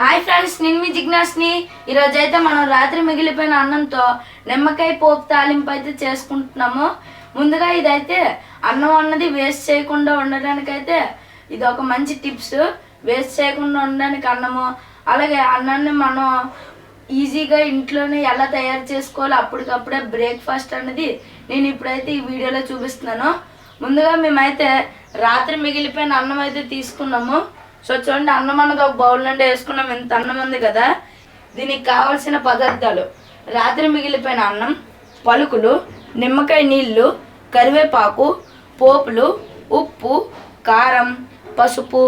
Hi friends నేను మీ జిజ్ఞాస్ని. ఈరోజు అయితే మనం రాత్రి మిగిలిపోయిన అన్నంతో నిమ్మకాయ పోపు తాలింపు అయితే చేసుకుంటున్నాము. ముందుగా ఇదైతే అన్నం అన్నది వేస్ట్ చేయకుండా ఉండడానికైతే ఇది ఒక మంచి టిప్స్. వేస్ట్ చేయకుండా ఉండడానికి అన్నము అలాగే అన్నాన్ని మనం ఈజీగా ఇంట్లోనే ఎలా తయారు చేసుకోవాలో అప్పటికప్పుడే బ్రేక్ఫాస్ట్ అనేది నేను ఇప్పుడైతే ఈ వీడియోలో చూపిస్తున్నాను. ముందుగా మేమైతే రాత్రి మిగిలిపోయిన అన్నం అయితే తీసుకున్నాము. సో చూడండి అన్నం అన్నది ఒక బౌల్ నుండి వేసుకున్నాం ఇంత అన్నం ఉంది కదా. దీనికి కావాల్సిన పదార్థాలు రాత్రి మిగిలిపోయిన అన్నం పలుకులు నిమ్మకాయ నీళ్ళు కరివేపాకు పోపులు ఉప్పు కారం పసుపు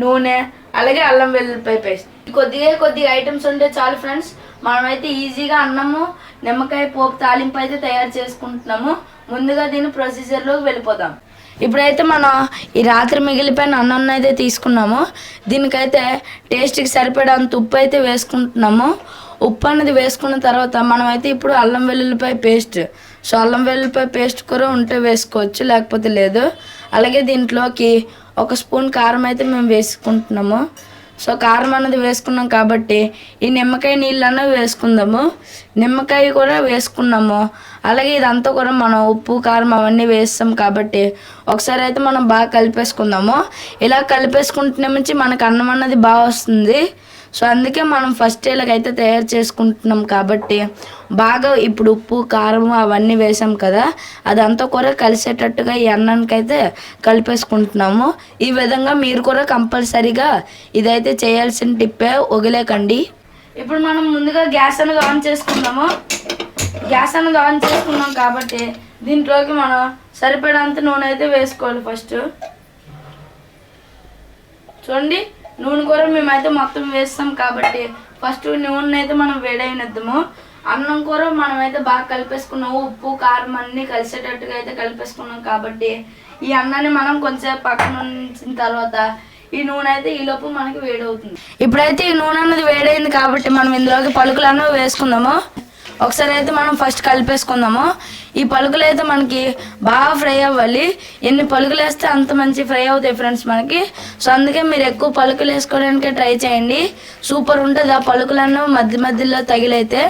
నూనె అలాగే అల్లం వెల్లుల్లిపాయ పేస్ట్ కొద్దిగా కొద్దిగా ఐటమ్స్ ఉంటే చాలు ఫ్రెండ్స్. మనమైతే ఈజీగా అన్నము నిమ్మకాయ పోపు తాలింపు అయితే తయారు చేసుకుంటున్నాము. ముందుగా దీని ప్రొసీజర్లోకి వెళ్ళిపోదాం. ఇప్పుడైతే మనం ఈ రాత్రి మిగిలిపోయిన అన్నం అయితే తీసుకున్నాము. దీనికైతే టేస్ట్కి సరిపడంత ఉప్పు అయితే వేసుకుంటున్నాము. ఉప్పు అనేది వేసుకున్న తర్వాత మనమైతే ఇప్పుడు అల్లం వెల్లుల్లిపాయ పేస్ట్ సో అల్లం వెల్లుల్లిపాయ పేస్ట్ కూర ఉంటే వేసుకోవచ్చు లేకపోతే లేదు. అలాగే దీంట్లోకి ఒక స్పూన్ కారం అయితే మేము వేసుకుంటున్నాము. సో కారం అన్నది వేసుకున్నాం కాబట్టి ఈ నిమ్మకాయ నీళ్ళు అన్నవి వేసుకుందాము. నిమ్మకాయ కూడా వేసుకున్నాము. అలాగే ఇదంతా కూడా మనం ఉప్పు కారం అవన్నీ వేస్తాం కాబట్టి ఒకసారి అయితే మనం బాగా కలిపేసుకుందాము. ఇలా కలిపేసుకుంటున్న నుంచి మనకు అన్నం అన్నది బాగా వస్తుంది. సో అందుకే మనం ఫస్ట్ ఇలాగైతే తయారు చేసుకుంటున్నాం కాబట్టి బాగా ఇప్పుడు ఉప్పు కారం అవన్నీ వేసాం కదా అదంతా కూడా కలిసేటట్టుగా ఈ అన్నానికి అయితే కలిపేసుకుంటున్నాము. ఈ విధంగా మీరు కూడా కంపల్సరీగా ఇదైతే చేయాల్సిన టిప్పే వదిలేకండి. ఇప్పుడు మనం ముందుగా గ్యాస్ అనేది ఆన్ చేసుకుందాము. గ్యాస్ అనేది ఆన్ చేసుకున్నాం కాబట్టి దీంట్లోకి మనం సరిపడంత నూనె అయితే వేసుకోవాలి ఫస్ట్ చూడండి. నూనె కూర మేమైతే మొత్తం వేస్తాం కాబట్టి ఫస్ట్ నూనె అయితే మనం వేడైనద్దాము. అన్నం కూర మనమైతే బాగా కలిపేసుకున్నాము. ఉప్పు కారం అన్నీ కలిసేటట్టుగా అయితే కలిపేసుకున్నాం కాబట్టి ఈ అన్నాన్ని మనం కొంచెం పక్కన ఉంచిన తర్వాత ఈ నూనె అయితే ఈ లోపు మనకి వేడవుతుంది. ఇప్పుడైతే ఈ నూనె అన్నది వేడైంది కాబట్టి మనం ఇందులోకి పలుకులను వేసుకుందాము. ఒకసారి అయితే మనం ఫస్ట్ కలిపేసుకుందాము. ఈ పలుకులు అయితే మనకి బాగా ఫ్రై అవ్వాలి. ఎన్ని పలుకులు వేస్తే అంత మంచి ఫ్రై అవుతాయి ఫ్రెండ్స్ మనకి. సో అందుకే మీరు ఎక్కువ పలుకులు వేసుకోవడానికి ట్రై చేయండి. సూపర్ ఉంటుంది ఆ పలుకులను మధ్య మధ్యలో తగిలైతే.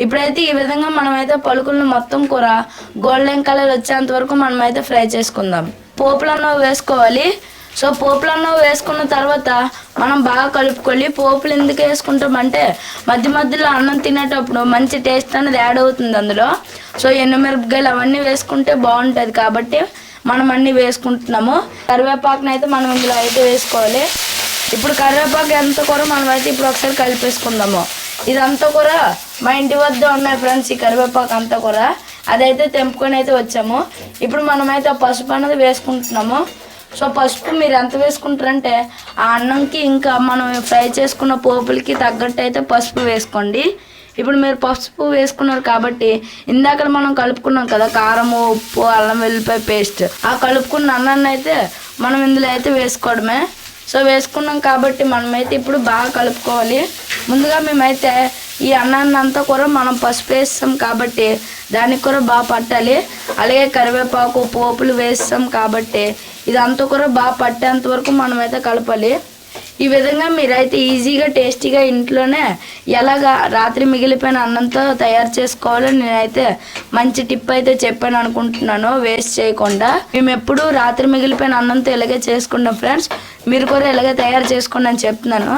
ఇప్పుడైతే ఈ విధంగా మనమైతే పలుకులను మొత్తం కూర గోల్డెన్ కలర్ వచ్చేంత వరకు మనమైతే ఫ్రై చేసుకుందాం. పోపులను వేసుకోవాలి. సో పోపులన్న వేసుకున్న తర్వాత మనం బాగా కలుపుకొని పోపులు ఎందుకు వేసుకుంటామంటే మధ్య మధ్యలో అన్నం తినేటప్పుడు మంచి టేస్ట్ అనేది యాడ్ అవుతుంది అందులో. సో ఎండుమిరపకాయలు అవన్నీ వేసుకుంటే బాగుంటుంది కాబట్టి మనం అన్నీ వేసుకుంటున్నాము. కరివేపాకుని అయితే మనం ఇందులో అయితే వేసుకోవాలి. ఇప్పుడు కరివేపాకు ఎంత కూర మనం అయితే ఇప్పుడు ఒకసారి కలిపేసుకుందాము. ఇదంతా కూడా మా ఇంటి వద్ద ఉన్నాయి ఫ్రెండ్స్ ఈ కరివేపాకు అంతా కూడా అదైతే తెంపుకొని అయితే వచ్చాము. ఇప్పుడు మనమైతే ఆ పసుపు అనేది వేసుకుంటున్నాము. సో పసుపు మీరు ఎంత వేసుకుంటారంటే ఆ అన్నంకి ఇంకా మనం ఫ్రై చేసుకున్న పోపులకి తగ్గట్టు అయితే పసుపు వేసుకోండి. ఇప్పుడు మీరు పసుపు వేసుకున్నారు కాబట్టి ఇందాక మనం కలుపుకున్నాం కదా కారం ఉప్పు అల్లం వెల్లిపాయ పేస్ట్. ఆ కలుపుకున్న అన్నాన్ని అయితే మనం ఇందులో అయితే వేసుకోవడమే. సో వేసుకున్నాం కాబట్టి మనమైతే ఇప్పుడు బాగా కలుపుకోవాలి. ముందుగా మేమైతే ఈ అన్నాన్ని అంతా కూడా మనం పసుపు వేస్తాం కాబట్టి దానికి కూడా బాగా పట్టాలి. అలాగే కరివేపాకు పోపులు వేస్తాం కాబట్టి ఇదంతా కూడా బాగా పట్టేంత వరకు మనమైతే కలపాలి. ఈ విధంగా మీరైతే ఈజీగా టేస్టీగా ఇంట్లోనే ఎలాగా రాత్రి మిగిలిపోయిన అన్నంతో తయారు చేసుకోవాలో నేనైతే మంచి టిప్ అయితే చెప్పాను అనుకుంటున్నాను. వేస్ట్ చేయకుండా. మేము ఎప్పుడు రాత్రి మిగిలిపోయిన అన్నంతో ఇలాగే చేసుకుంటాం ఫ్రెండ్స్. మీరు కూడా ఇలాగే తయారు చేసుకోండి అని చెప్తున్నాను.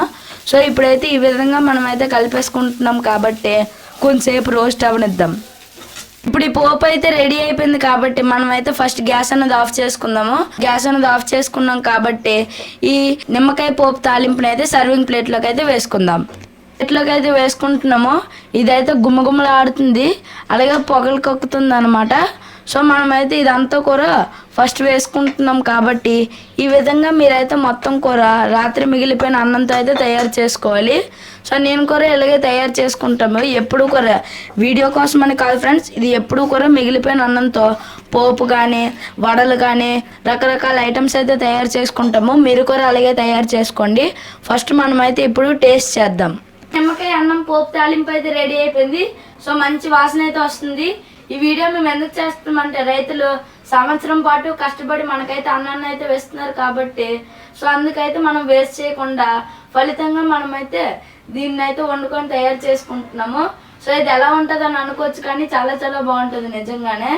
సో ఇప్పుడైతే ఈ విధంగా మనమైతే కలిపేసుకుంటున్నాం కాబట్టి కొంతసేపు రోస్ట్ అవనిద్దాం. ఇప్పుడు ఈ పోపు అయితే రెడీ అయిపోయింది కాబట్టి మనం అయితే ఫస్ట్ గ్యాస్ అనేది ఆఫ్ చేసుకుందాము. గ్యాస్ అనేది ఆఫ్ చేసుకున్నాం కాబట్టి ఈ నిమ్మకాయ పోపు తాలింపుని అయితే సర్వింగ్ ప్లేట్లోకి అయితే వేసుకుందాం. ప్లేట్లోకి అయితే వేసుకుంటున్నాము. ఇదైతే గుమ్మగుమ్మలు ఆడుతుంది అలాగే పొగలు కక్కుతుంది అనమాట సో మనమైతే ఇదంతా కూర ఫస్ట్ వేసుకుంటున్నాం కాబట్టి ఈ విధంగా మీరైతే మొత్తం కూర రాత్రి మిగిలిపోయిన అన్నంతో అయితే తయారు చేసుకోవాలి. సో నేను కూడా ఇలాగే తయారు చేసుకుంటాము. ఎప్పుడు కూడా వీడియో కోసం అని కాదు ఫ్రెండ్స్ ఇది ఎప్పుడు కూడా మిగిలిపోయిన అన్నంతో పోపు కానీ వడలు కానీ రకరకాల ఐటమ్స్ అయితే తయారు చేసుకుంటాము. మీరు కూడా అలాగే తయారు చేసుకోండి. ఫస్ట్ మనమైతే ఇప్పుడు టేస్ట్ చేద్దాం. నిమ్మకాయ అన్నం పోపు తాలింపు అయితే రెడీ అయిపోయింది. సో మంచి వాసన అయితే వస్తుంది. ఈ వీడియో మేము ఎందుకు చేస్తామంటే రైతులు సంవత్సరం పాటు కష్టపడి మనకైతే అన్నాన్ని అయితే వేస్తున్నారు కాబట్టి సో అందుకైతే మనం వేస్ట్ చేయకుండా ఫలితంగా మనమైతే దీన్ని అయితే వండుకొని తయారు చేసుకుంటున్నాము. సో ఇది ఎలా ఉంటుంది అని అనుకోవచ్చు కానీ చాలా చాలా బాగుంటుంది నిజంగానే.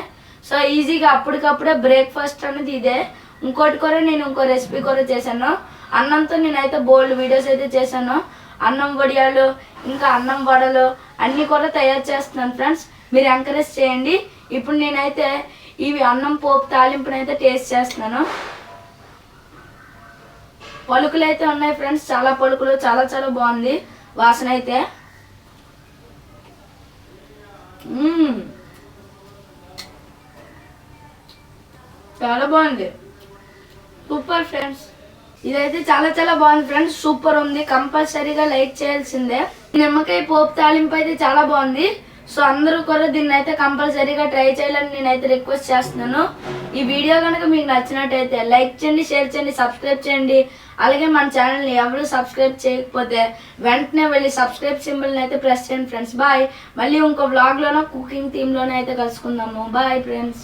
సో ఈజీగా అప్పటికప్పుడే బ్రేక్ఫాస్ట్ అనేది ఇదే. ఇంకోటి కూడా నేను ఇంకో రెసిపీ కూడా చేశాను. అన్నంతో నేనైతే బోల్డ్ వీడియోస్ అయితే చేశాను. అన్నం వడియాలు ఇంకా అన్నం వడలు అన్నీ కూడా తయారు చేస్తున్నాను ఫ్రెండ్స్. మీరు ఎంకరేజ్ చేయండి. ఇప్పుడు నేనైతే ఇవి అన్నం పోపు తాలింపునైతే టేస్ట్ చేస్తున్నాను. పలుకులు అయితే ఉన్నాయి ఫ్రెండ్స్. చాలా పలుకులు చాలా చాలా బాగుంది వాసన అయితే చాలా బాగుంది. Super friends. ఇదైతే చాలా చాలా బాగుంది ఫ్రెండ్స్. సూపర్ ఉంది. కంపల్సరీగా లైక్ చేయాల్సిందే. నిమ్మకాయ పోపు తాలింపు అయితే చాలా బాగుంది. సో అందరూ కూడా దీన్ని అయితే కంపల్సరీగా ట్రై చేయాలని నేనైతే రిక్వెస్ట్ చేస్తున్నాను. ఈ వీడియో కనుక మీకు నచ్చినట్టయితే లైక్ చేయండి షేర్ చేయండి సబ్స్క్రైబ్ చేయండి. అలాగే మన ఛానల్ని ఎవరు సబ్స్క్రైబ్ చేయకపోతే వెంటనే వెళ్ళి సబ్స్క్రైబ్ సింబల్ని అయితే ప్రెస్ చేయండి ఫ్రెండ్స్. బాయ్. మళ్ళీ ఇంకో వ్లాగ్లోనో కుకింగ్ థీమ్లోనే అయితే కలుసుకుందాము. Bye friends.